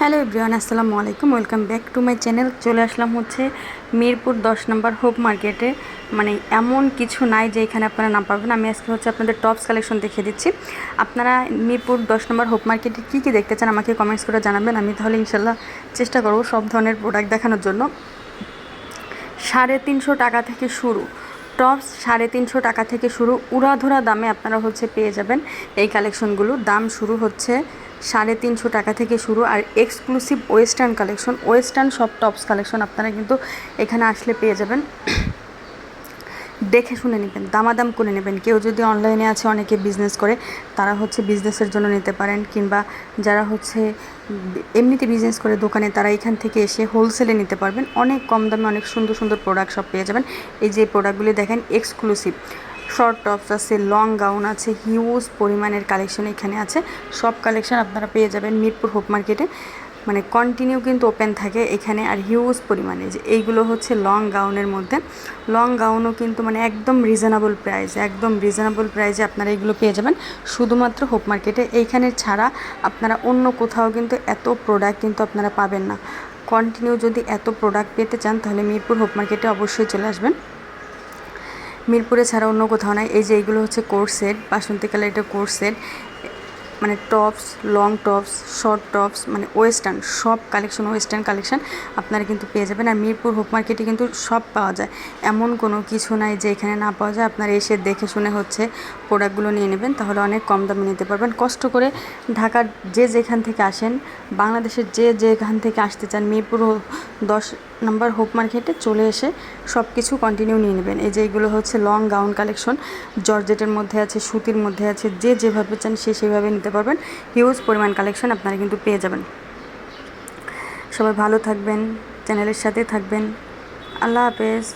Hello everyone, আসসালামু আলাইকুম। Welcome back to my channel. চলে আসলাম হচ্ছে মিরপুর দশ নম্বর হোপ মার্কেটে। মানে এমন কিছু নাই যে এখানে আপনারা না পাবেন আমি আজকে হচ্ছে আপনাদের টপস কালেকশন দেখিয়ে দিচ্ছি। আপনারা মিরপুর দশ নম্বর হোপ মার্কেটে কী কী দেখতে চান আমাকে কমেন্টস করে জানাবেন। আমি তাহলে ইনশাল্লাহ চেষ্টা করব সব ধরনের প্রোডাক্ট দেখানোর জন্য। সাড়ে তিনশো টাকা থেকে শুরু। টপস সাড়ে তিনশো টাকা থেকে শুরু। উড়াধুরা দামে আপনারা হচ্ছে পেয়ে যাবেন এই কালেকশনগুলো। দাম শুরু হচ্ছে সাড়ে তিনশো টাকা থেকে শুরু আর এক্সক্লুসিভ ওয়েস্টার্ন কালেকশন ওয়েস্টার্ন সব টপস কালেকশন আপনারা কিন্তু এখানে আসলে পেয়ে যাবেন। দেখে শুনে নেবেন, দামাদাম করে নেবেন। কেউ যদি অনলাইনে আছে, অনেকে বিজনেস করে, তারা হচ্ছে বিজনেসের জন্য নিতে পারেন কিংবা যারা হচ্ছে এমনিতে বিজনেস করে দোকানে, তারা এখান থেকে এসে হোলসেলে নিতে পারবেন। অনেক কম দামে অনেক সুন্দর সুন্দর প্রোডাক্ট সব পেয়ে যাবেন। এই যে প্রোডাক্টগুলি দেখেন এক্সক্লুসিভ শর্ট টপস আছে লং গাউন আছে হিউজ পরিমাণের কালেকশন এখানে আছে। সব কালেকশন আপনারা পেয়ে যাবেন মিরপুর হোপ মার্কেটে। মানে কন্টিনিউ কিন্তু ওপেন থাকে এখানে আর হিউজ পরিমাণে। যে এইগুলো হচ্ছে লং গাউনের মধ্যে। লং গাউনও কিন্তু মানে একদম রিজনেবল প্রাইস একদম রিজনেবল প্রাইসে আপনারা এগুলো পেয়ে যাবেন। শুধুমাত্র হোপ মার্কেটে। এইখানে ছাড়া আপনারা অন্য কোথাও কিন্তু এত প্রোডাক্ট কিন্তু আপনারা পাবেন না। কন্টিনিউ যদি এত প্রোডাক্ট পেতে চান তাহলে মিরপুর হোপ মার্কেটে অবশ্যই চলে আসবেন। মিরপুরে ছাড়া অন্য কোথাও নাই। এই যে এইগুলো হচ্ছে কোর্স সেট বাসন্তী কালার এটা কোর্স সেট মানে tops long tops short tops মানে ওয়েস্টার্ন সব কালেকশন ওয়েস্টার্ন কালেকশন আপনারা কিন্তু পেয়ে যাবেন। আর মিরপুর হোপ মার্কেটে কিন্তু সব পাওয়া যায়। এমন কোনো কিছু নাই যে এখানে না পাওয়া যায়। আপনারা এসে দেখে শুনে হচ্ছে প্রোডাক্টগুলো নিয়ে নেবেন, তাহলে অনেক কম দামে নিতে পারবেন। কষ্ট করে ঢাকার যে যেখান থেকে আসেন, বাংলাদেশের যে যেখান থেকে আসতে চান, মিরপুর দশ নাম্বার হোপ মার্কেটে চলে এসে সব কিছু কন্টিনিউ নিয়ে নেবেন। এই যে এগুলো হচ্ছে লং গাউন কালেকশন জর্জেটের মধ্যে আছে, সুতির মধ্যে আছে, যে যেভাবে চান সে সেভাবে নিতে পারবেন। হিউজ পরিমাণ কালেকশন আপনারা কিন্তু পেয়ে যাবেন। সবাই ভালো থাকবেন চ্যানেলের সাথে থাকবেন। আল্লাহ হাফেজ।